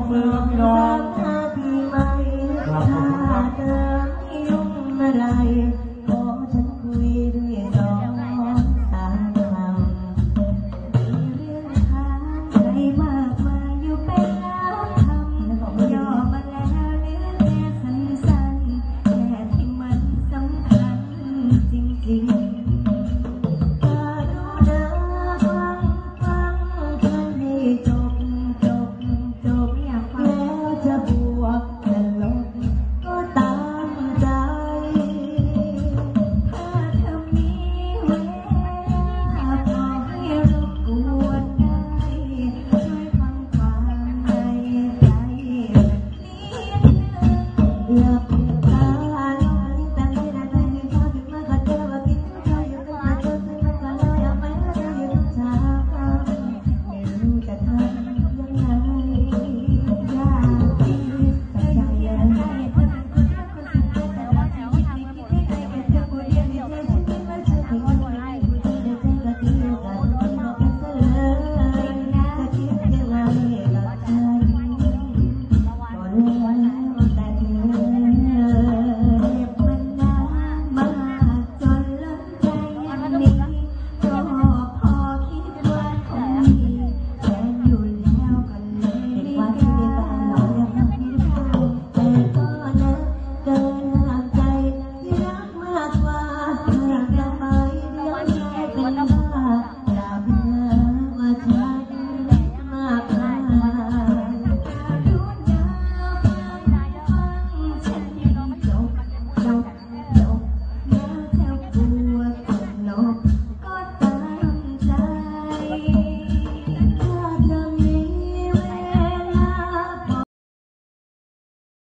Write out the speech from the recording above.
บมือธอง ถ้าปีใหม่ถ้าเดิมยุ่งอะไร